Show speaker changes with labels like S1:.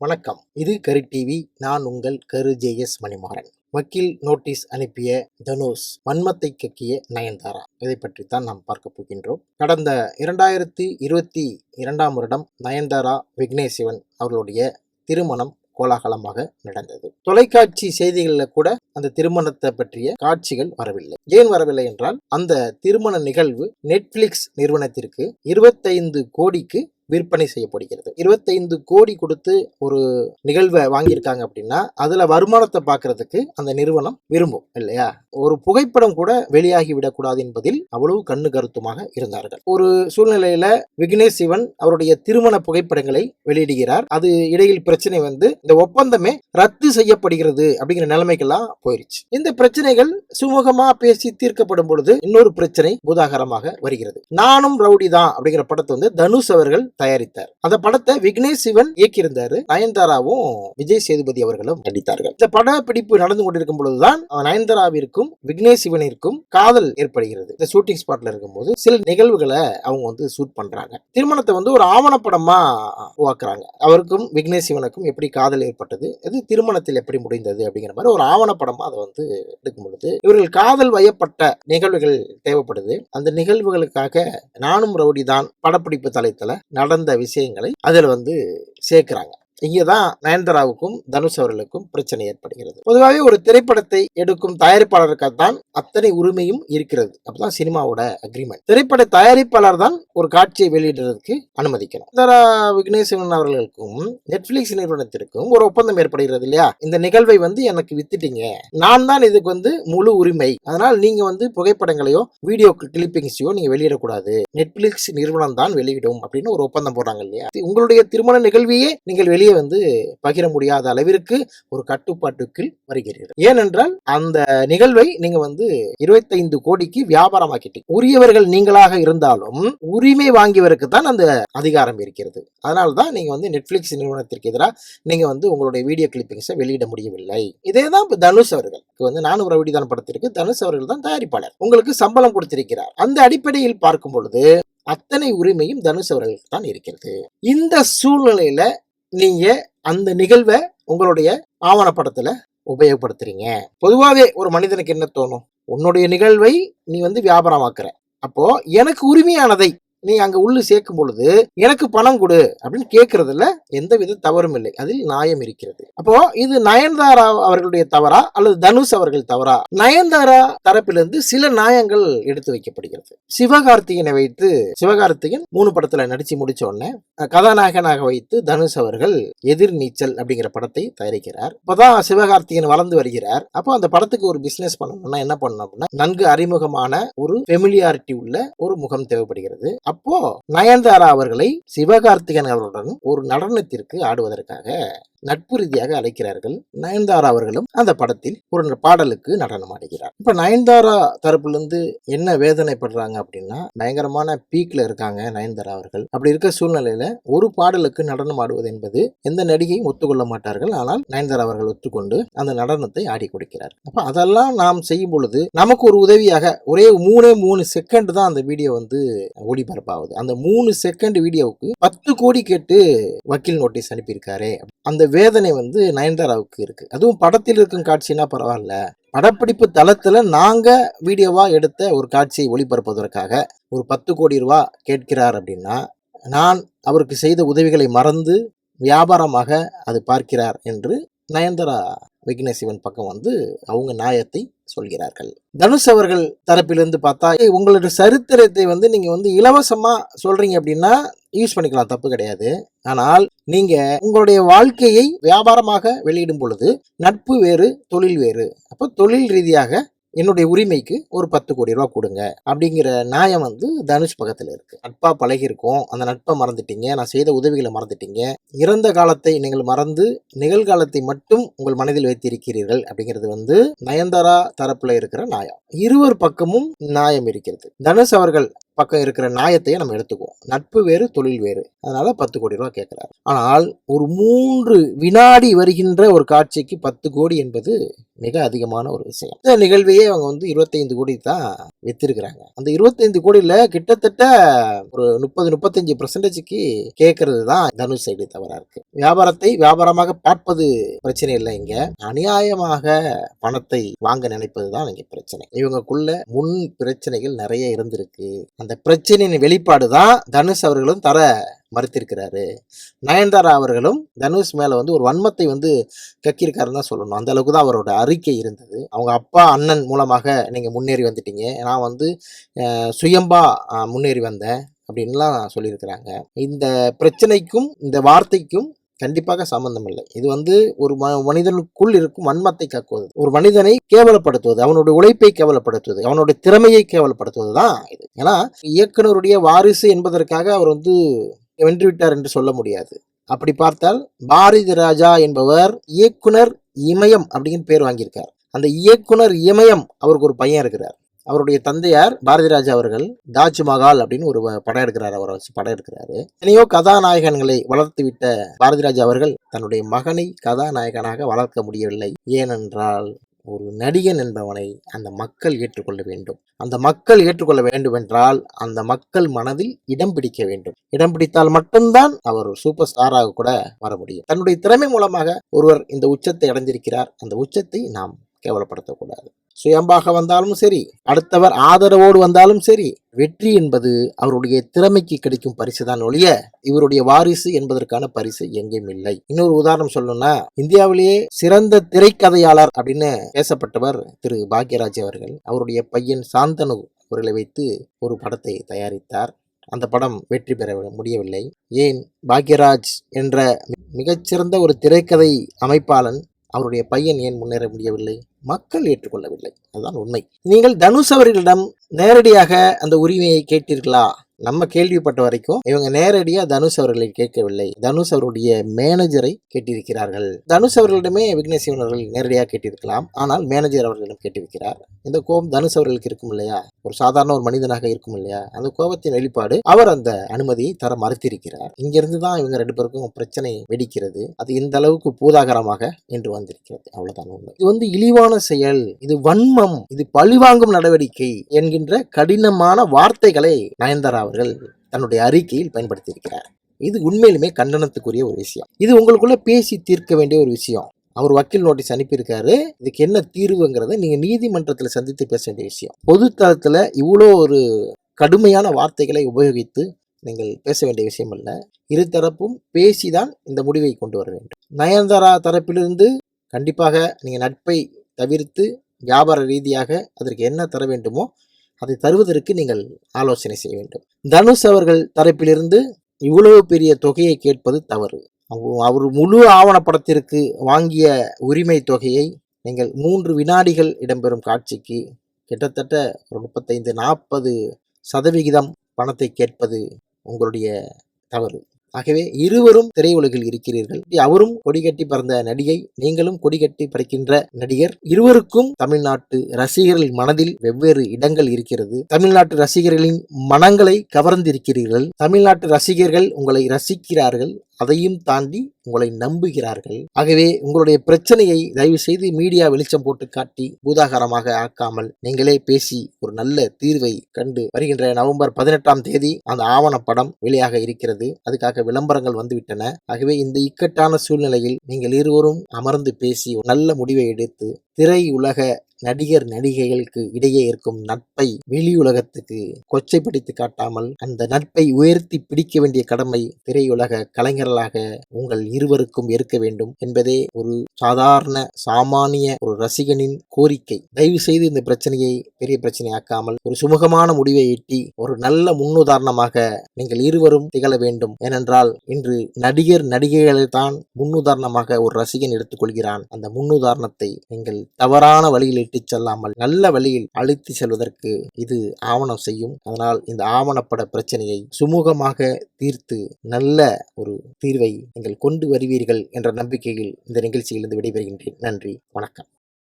S1: வணக்கம். இது கரு டிவி. நான் உங்கள் கரு ஜேஎஸ் மணிமாறன். வக்கீல் நோட்டீஸ் அனுப்பிய தனுஷ் வன்மத்தை கக்கிய நயன்தாரா. இதை பற்றித்தான் நாம் பார்க்க போகின்றோம். கடந்த இரண்டாயிரத்தி இருபத்தி இரண்டாம் வருடம் நயன்தாரா விக்னேஷ் சிவன் அவர்களுடைய திருமணம் கோலாகலமாக நடந்தது. தொலைக்காட்சி செய்திகளில் கூட அந்த திருமணத்தை பற்றிய காட்சிகள் வரவில்லை. ஏன் வரவில்லை என்றால் அந்த திருமண நிகழ்வு நெட்ஃபிளிக்ஸ் நிறுவனத்திற்கு இருபத்தைந்து கோடிக்கு விற்பனை செய்யப்படுகிறது. இருபத்தைந்து கோடி கொடுத்து ஒரு நிகழ்வை வாங்கியிருக்காங்க அப்படின்னா அதுல வருமானத்தை பார்க்கறதுக்கு அந்த நிறுவனம் விரும்பும் இல்லையா? ஒரு புகைப்படம் கூட வெளியாகி விடக்கூடாது என்பதில் அவ்வளவு கண்ணு கருத்துமாக இருந்தார்கள். ஒரு சூழ்நிலையில விக்னேஷ் சிவன் அவருடைய திருமண புகைப்படங்களை வெளியிடுகிறார். அது இடையில் பிரச்சனை வந்து இந்த ஒப்பந்தமே ரத்து செய்யப்படுகிறது அப்படிங்கிற நிலைமைக்கெல்லாம் போயிருச்சு. இந்த பிரச்சனைகள் சுமூகமா பேசி தீர்க்கப்படும் பொழுது இன்னொரு பிரச்சனை பூதாகரமாக வருகிறது. நானும் ரவுடி தான் அப்படிங்கிற படத்தை வந்து தனுஷ் அவர்கள் தயாரித்தார். அந்த படத்தை விக்னேஷ் சிவன் இயக்கியிருந்தாரு. நயன்தாராவும் விஜய் சேதுபதி அவர்களும் நடித்தார்கள். இந்த படப்பிடிப்பு நடந்து கொண்டிருக்கும் பொழுதுதான் நயன்தாராவிற்கும் விக்னேஷ் சிவனிற்கும் காதல் ஏற்படுகிறது. இந்த ஷூட்டிங் ஸ்பாட்ல இருக்கும்போது சில நிகழ்வுகளை அவங்க வந்து ஷூட் பண்றாங்க. திருமணத்தை வந்து ஒரு ஆவணப்படமா உருவாக்குறாங்க. அவருக்கும் விக்னேஷ் சிவனுக்கும் எப்படி காதல் ஏற்பட்டது அது திருமணத்தில் எப்படி முடிந்தது அப்படிங்கிற மாதிரி ஒரு ஆவணப்படமா அதை வந்து எடுக்கும் பொழுது இவர்கள் காதல் வயப்பட்ட நிகழ்வுகள் தேவைப்படுது. அந்த நிகழ்வுகளுக்காக நானும் ரவுடி தான் படப்பிடிப்பு தளத்துல நடந்த விஷயங்களை அதில் வந்து சேர்க்குறாங்க. இங்கே தான் நயன்தாராவுக்கும் தனுஷ் அவர்களுக்கும் பிரச்சனை ஏற்படுகிறது. பொதுவாகவே ஒரு திரைப்படத்தை எடுக்கும் தயாரிப்பாளருக்கு தான் அத்தனை உரிமையும் இருக்கிறது. அப்பதான் சினிமாவோட அக்ரிமெண்ட் திரைப்பட தயாரிப்பாளர் தான் ஒரு காட்சியை வெளியிடுறதுக்கு அனுமதிக்கணும். நயன்தாரா விக்னேஸ்வரன் அவர்களுக்கும் நெட்ஃபிளிக்ஸ் நிறுவனத்திற்கும் ஒரு ஒப்பந்தம் ஏற்படுகிறது இல்லையா? இந்த நிகழ்வை வந்து எனக்கு வித்துட்டீங்க. நான் தான் இதுக்கு வந்து முழு உரிமை. அதனால் நீங்க வந்து புகைப்படங்களையோ வீடியோ கிளிப்பிங்ஸையோ நீங்க வெளியிடக்கூடாது. நெட்ஃபிளிக்ஸ் நிறுவனம் தான் வெளியிடும் அப்படின்னு ஒரு ஒப்பந்தம் போடுறாங்க இல்லையா? உங்களுடைய திருமண நிகழ்வையே நீங்கள் வெளியே வந்து பகிர முடியாத அளவிற்கு ஒரு கட்டுப்பாட்டுக்குள் வருகிறது. ஏனென்றால் அந்த நிகழ்வை நீங்க வந்து இருபத்தைந்து கோடிக்கு வியாபாரமாக்கிட்டீங்க. உரியவர்கள் நீங்களாக இருந்தாலும் உரிமை வாங்கியவருக்கு தான் அந்த அதிகாரம் இருக்கிறது. அதனால தான் நீங்க வந்து நெட்ஃபிளிக்ஸ் நிறுவனத்திற்கு எதிராக நீங்க வந்து உங்களுடைய வீடியோ கிளிப்பிங்ஸை வெளியிட முடியவில்லை. இதே தான் தனுஷ் அவர்கள். வந்து நானும் ரவிடிதான் படத்திற்கு தனுஷ் அவர்கள் தான் தயாரிப்பாளர். உங்களுக்கு சம்பளம் கொடுத்திருக்கிறார். அந்த அடிப்படையில் பார்க்கும் பொழுது அத்தனை உரிமையும் தனுஷ் அவர்களுக்கு தான் இருக்கிறது. இந்த சூழ்நிலையில நீங்க அந்த நிகழ்வை உங்களுடைய ஆவணப்படத்துல உபயோகப்படுத்துறீங்க. பொதுவாகவே ஒரு மனிதனுக்கு என்ன தோணும்? உன்னுடைய நிகழ்வை நீ வந்து வியாபாரமாக்குற. அப்போ எனக்கு உரிமையானதை நீ அங்க உள்ளு சேர்க்கும் பொழுது எனக்கு பணம் கொடு அப்படின்னு கேட்கறதுல எந்த வித தவறும் இல்லை. அதில் நியாயம் இருக்கிறது. அப்போ இது நயன்தாரா அவர்களுடைய தவறா அல்லது தனுஷ் அவர்கள் தவறா? நயன்தாரா தரப்பிலிருந்து சில நியாயங்கள் எடுத்து வைக்கப்படுகிறது. சிவகார்த்திகனை வைத்து சிவகார்த்திகன் மூணு படத்துல நடிச்சு முடிச்ச உடனே கதாநாயகனாக வைத்து தனுஷ் அவர்கள் எதிர் நீச்சல் அப்படிங்கிற படத்தை தயாரிக்கிறார். இப்பதான் சிவகார்த்திகன் வளர்ந்து வருகிறார். அப்போ அந்த படத்துக்கு ஒரு பிசினஸ் பண்ணணும்னா என்ன பண்ணணும் அப்படின்னா நன்கு அறிமுகமான ஒரு ஃபெமிலியாரிட்டி உள்ள ஒரு முகம் தேவைப்படுகிறது. அப்போ நயன்தாரா அவர்களை சிவகார்த்திகன் அவர்களுடன் ஒரு நடனத்திற்கு ஆடுவதற்காக நட்பு ரீதியாக அழைக்கிறார்கள். நயன்தாரா அவர்களும் அந்த படத்தில் ஒரு பாடலுக்கு நடனம் ஆடுகிறார். இப்ப நயன்தாரா தரப்புலேருந்து என்ன வேதனைப்படுறாங்க அப்படின்னா பயங்கரமான பீக்ல இருக்காங்க நயன்தாரா அவர்கள். அப்படி இருக்க சூழ்நிலையில ஒரு பாடலுக்கு நடனம் ஆடுவது என்பது எந்த நடிகையும் ஒத்துக்கொள்ள மாட்டார்கள். ஆனால் நயன்தாரா அவர்கள் ஒத்துக்கொண்டு அந்த நடனத்தை ஆடி கொடுக்கிறார். அப்ப அதெல்லாம் நாம் செய்யும் பொழுது நமக்கு ஒரு உதவியாக ஒரே மூணே மூணு செகண்ட் தான் அந்த வீடியோ வந்து ஒளிபரப்பாகுது. அந்த மூணு செகண்ட் வீடியோவுக்கு பத்து கோடி கேட்டு வக்கீல் நோட்டீஸ் அனுப்பியிருக்காரு. அந்த வேதனை வந்து நயன்தாராவுக்கு இருக்கு. அதுவும் படத்தில் இருக்கும் காட்சினா பரவாயில்ல. படப்பிடிப்பு தளத்துல நாங்க வீடியோவா எடுத்த ஒரு காட்சியை ஒளிபரப்புவதற்காக ஒரு பத்து கோடி ரூபா கேட்கிறார் அப்படின்னா நான் அவருக்கு செய்த உதவிகளை மறந்து வியாபாரமாக அது பார்க்கிறார் என்று நயன்தாரா விக்னேசிவன் பக்கம் வந்து அவங்க நியாயத்தை சொல்கிறார்கள். தனுஷ் அவர்கள் தரப்பிலிருந்து பார்த்தா "ஏய், உங்களோட சரித்திரத்தை வந்து நீங்க வந்து இலவசமா சொல்றீங்க அப்படின்னா யூஸ் பண்ணிக்கலாம் தப்பு கிடையாது. ஆனால் நீங்க உங்களுடைய வாழ்க்கையை வியாபாரமாக வெளியிடும் பொழுது நட்பு வேறு தொழில் வேறு. அப்போ தொழில் ரீதியாக என்னுடைய உரிமைக்கு ஒரு பத்து கோடி ரூபா கொடுங்க. அப்படிங்கிற நியாயம் வந்து தனுஷ் பக்கத்தில் இருக்கு. நட்பா பழகிருக்கோம் அந்த நட்பை மறந்துட்டீங்க. நான் செய்த உதவிகளை மறந்துட்டீங்க. இறந்த காலத்தை நீங்கள் மறந்து நிகழ்காலத்தை மட்டும் உங்கள் மனதில் வைத்திருக்கிறீர்கள் அப்படிங்கிறது வந்து நயன்தாரா தரப்புல இருக்கிற நியாயம். இருவர் பக்கமும் நியாயம் இருக்கிறது. தனுஷ் அவர்கள் பக்கம் இருக்கிற நியாயத்தையே நம்ம எடுத்துக்குவோம். நட்பு வேறு தொழில் வேறு. அதனால பத்து கோடி ரூபா கேட்கிறார் ஆனால் ஒரு மூன்று வினாடி வருகின்ற ஒரு காட்சிக்கு பத்து கோடி என்பது மிக அதிகமான ஒரு விஷயம். இந்த நிகழ்வையே அவங்க வந்து இருபத்தைந்து கோடி தான் வித்திருக்கிறாங்க. அந்த இருபத்தைந்து கோடியில கிட்டத்தட்ட ஒரு முப்பது முப்பத்தஞ்சு பர்சன்டேஜுக்கு கேட்கறது தான் தனுஷ் சைடு தவறா இருக்கு. வியாபாரத்தை வியாபாரமாக பார்ப்பது பிரச்சனை இல்லை இங்க. அநியாயமாக பணத்தை வாங்க நினைப்பது தான் இங்க பிரச்சனை. இவங்கக்குள்ள முன் பிரச்சனைகள் நிறைய இருந்திருக்கு. அந்த பிரச்சனையின் வெளிப்பாடு தான் தனுஷ் அவர்களும் தர மறுத்திருக்கிறாரு. நயன்தாரா அவர்களும் தனுஷ் மேலே வந்து ஒரு வன்மத்தை வந்து கக்கியிருக்காருன்னு தான் சொல்லணும். அந்த அளவுக்கு தான் அவரோட அறிக்கை இருந்தது. அவங்க அப்பா அண்ணன் மூலமாக நீங்கள் முன்னேறி வந்துட்டீங்க. நான் வந்து சுயம்பா முன்னேறி வந்தேன் அப்படின்லாம் சொல்லியிருக்கிறாங்க. இந்த பிரச்சனைக்கும் இந்த வார்த்தைக்கும் கண்டிப்பாக சம்பந்தம் இல்லை. இது வந்து ஒரு ம- மனிதனுக்குள் இருக்கும் வன்மத்தை கக்குவது. ஒரு மனிதனை கேவலப்படுத்துவது அவனுடைய உழைப்பை கேவலப்படுத்துவது அவனுடைய திறமையை கேவலப்படுத்துவது தான் இது. ஏன்னா இயக்குனருடைய வாரிசு என்பதற்காக அவர் வந்து வென்று விட்டார் என்று சொல்ல முடியாது. அப்படி பார்த்தால் பாரதி ராஜா என்பவர் இயக்குனர் இமயம் அப்படின்னு பேர் வாங்கியிருக்கார். அந்த இயக்குனர் இமயம் அவருக்கு ஒரு பையன் இருக்கிறார். அவருடைய தந்தையார் பாரதி ராஜா அவர்கள் தாஜ்மஹால் அப்படின்னு ஒரு படம் எடுக்கிறார் அவரை வச்சு படம் எடுக்கிறாரு. எத்தனையோ கதாநாயகன்களை வளர்த்து விட்ட பாரதி ராஜா அவர்கள் தன்னுடைய மகனை கதாநாயகனாக வளர்க்க முடியவில்லை. ஏனென்றால் ஒரு நடிகன் என்பவனை அந்த மக்கள் ஏற்றுக்கொள்ள வேண்டும். அந்த மக்கள் ஏற்றுக்கொள்ள வேண்டும் என்றால் அந்த மக்கள் மனதில் இடம் பிடிக்க வேண்டும். இடம் பிடித்தால் மட்டும்தான் அவர் சூப்பர் ஸ்டாராக கூட வர முடியும். தன்னுடைய திறமை மூலமாக ஒருவர் இந்த உச்சத்தை அடைந்திருக்கிறார். அந்த உச்சத்தை நாம் கேவலப்படுத்தக்கூடாது. சுயம்பாக வந்தாலும் சரி அடுத்தவர் ஆதரவோடு வந்தாலும் சரி வெற்றி என்பது அவருடைய திறமைக்கு கிடைக்கும் பரிசுதான் ஒழிய இவருடைய வாரிசு என்பதற்கான பரிசு எங்கேயும் இல்லை. இன்னொரு உதாரணம் சொல்லணும்னா இந்தியாவிலேயே சிறந்த திரைக்கதையாளர் அப்படின்னு பேசப்பட்டவர் திரு பாக்யராஜ் அவர்கள். அவருடைய பையன் சாந்தனு அவர்களை வைத்து ஒரு படத்தை தயாரித்தார். அந்த படம் வெற்றி பெற முடியவில்லை. ஏன்? பாக்யராஜ் என்ற மிகச்சிறந்த ஒரு திரைக்கதை அமைப்பாளன் அவருடைய பையன் ஏன் முன்னேற முடியவில்லை? மக்கள் ஏற்றுக்கொள்ளவில்லை. அதுதான் உண்மை. நீங்கள் தனுஷ் அவர்களிடம் நேரடியாக அந்த உரிமையை கேட்டீர்களா? நம்ம கேள்விப்பட்ட வரைக்கும் இவங்க நேரடியா தனுஷ் அவர்களை கேட்கவில்லை. தனுஷ் அவருடைய மேனேஜரை கேட்டிருக்கிறார்கள். தனுஷ் அவர்களிடமே விக்னேஷ் அவர்கள் நேரடியாக கேட்டிருக்கலாம். ஆனால் மேனேஜர் அவர்களிடம் கேட்டிருக்கிறார். இந்த கோபம் தனுஷ் அவர்களுக்கு இருக்கும் இல்லையா? ஒரு சாதாரண ஒரு மனிதனாக இருக்கும் இல்லையா? அந்த கோபத்தின் வெளிப்பாடு அவர் அந்த அனுமதியை தர மறுத்திருக்கிறார். இங்கிருந்து தான் இவங்க ரெண்டு பேருக்கும் பிரச்சனை வெடிக்கிறது. அது இந்த அளவுக்கு பூதாகரமாக என்று வந்திருக்கிறது. அவ்வளவுதான் உண்மை. இது வந்து இழிவான செயல். இது வன்மம். இது பழிவாங்கும் நடவடிக்கை என்கின்ற கடினமான வார்த்தைகளை நயன்தாரா அவர்கள் தன்னுடைய அறிக்கையில் பயன்படுத்தியிருக்கிறார். இது உண்மையிலுமே கண்டனத்துக்குரிய ஒரு விஷயம். இது உங்களுக்குள்ள பேசி தீர்க்க வேண்டிய ஒரு விஷயம். அவர் வக்கீல் நோட்டீஸ் அனுப்பியிருக்காரு. இதுக்கு என்ன தீர்வுங்கிறத நீங்க நீதிமன்றத்தில் சந்தித்து பேச வேண்டிய விஷயம். பொது தளத்துல இவ்வளோ ஒரு கடுமையான வார்த்தைகளை உபயோகித்து நீங்கள் பேச வேண்டிய விஷயம் அல்ல. இருதரப்பும் பேசிதான் இந்த முடிவை கொண்டு வர வேண்டும். நயன்தாரா தரப்பிலிருந்து கண்டிப்பாக நீங்கள் நட்பை தவிர்த்து வியாபார ரீதியாக அதற்கு என்ன தர வேண்டுமோ அதை தருவதற்கு நீங்கள் ஆலோசனை செய்ய வேண்டும். தனுஷ் அவர்கள் தரப்பிலிருந்து இவ்வளவு பெரிய தொகையை கேட்பது தவறு. அவ- அவர் முழு ஆவணப்படத்திற்கு வாங்கிய உரிமை தொகையை நீங்கள் மூன்று வினாடிகள் இடம்பெறும் காட்சிக்கு கிட்டத்தட்ட ஒரு முப்பத்தைந்து நாற்பது சதவிகிதம் பணத்தை கேட்பது உங்களுடைய தவறு. ஆகவே இருவரும் திரையுலகில் இருக்கிறீர்கள். அவரும் கொடிகட்டி பறந்த நடிகை நீங்களும் கொடிகட்டி பறக்கின்ற நடிகர். இருவருக்கும் தமிழ்நாட்டு ரசிகர்கள் மனதில் வெவ்வேறு இடங்கள் இருக்கிறது. தமிழ்நாட்டு ரசிகர்களின் மனங்களை கவர்ந்திருக்கிறீர்கள். தமிழ்நாட்டு ரசிகர்கள் உங்களை ரசிக்கிறார்கள். அதையும் தாண்டி உங்களை நம்புகிறார்கள். ஆகவே உங்களுடைய பிரச்சனையை தயவு செய்து மீடியா வெளிச்சம் போட்டு காட்டி பூதாகரமாக ஆக்காமல் நீங்களே பேசி ஒரு நல்ல தீர்வை கண்டு வருகின்ற நவம்பர் பதினெட்டாம் தேதி அந்த ஆவணப்படம் வெளியாக இருக்கிறது. அதுக்காக விளம்பரங்கள் வந்துவிட்டன. ஆகவே இந்த இக்கட்டான சூழ்நிலையில் நீங்கள் இருவரும் அமர்ந்து பேசி ஒரு நல்ல முடிவை எடுத்து திரை உலக நடிகர் நடிகைகளுக்கு இடையே இருக்கும் நட்பை வெளியுலகத்துக்கு கொச்சைப்படுத்தி காட்டாமல் அந்த நட்பை உயர்த்தி பிடிக்க வேண்டிய கடமை திரையுலக கலைஞர்களாக உங்கள் இருவருக்கும் இருக்க வேண்டும் என்பதே ஒரு சாதாரண சாமானிய ஒரு ரசிகனின் கோரிக்கை. தயவு செய்து இந்த பிரச்சனையை பெரிய பிரச்சனையாக்காமல் ஒரு சுமூகமான முடிவை எட்டி ஒரு நல்ல முன்னுதாரணமாக நீங்கள் இருவரும் திகழ வேண்டும். ஏனென்றால் இன்று நடிகர் நடிகைகளை தான் முன்னுதாரணமாக ஒரு ரசிகன் எடுத்துக்கொள்கிறான். அந்த முன்னுதாரணத்தை நீங்கள் தவறான வழியில் இட்டுச் செல்லாமல் நல்ல வழியில் அழைத்து செல்வதற்கு இது ஆவணம் செய்யும். அதனால் இந்த ஆவணப்பட பிரச்சனையை சுமூகமாக தீர்த்து நல்ல ஒரு தீர்வை நீங்கள் கொண்டு வருவீர்கள் என்ற நம்பிக்கையில் இந்த நிகழ்ச்சியிலிருந்து விடைபெறுகின்றேன். நன்றி. வணக்கம்.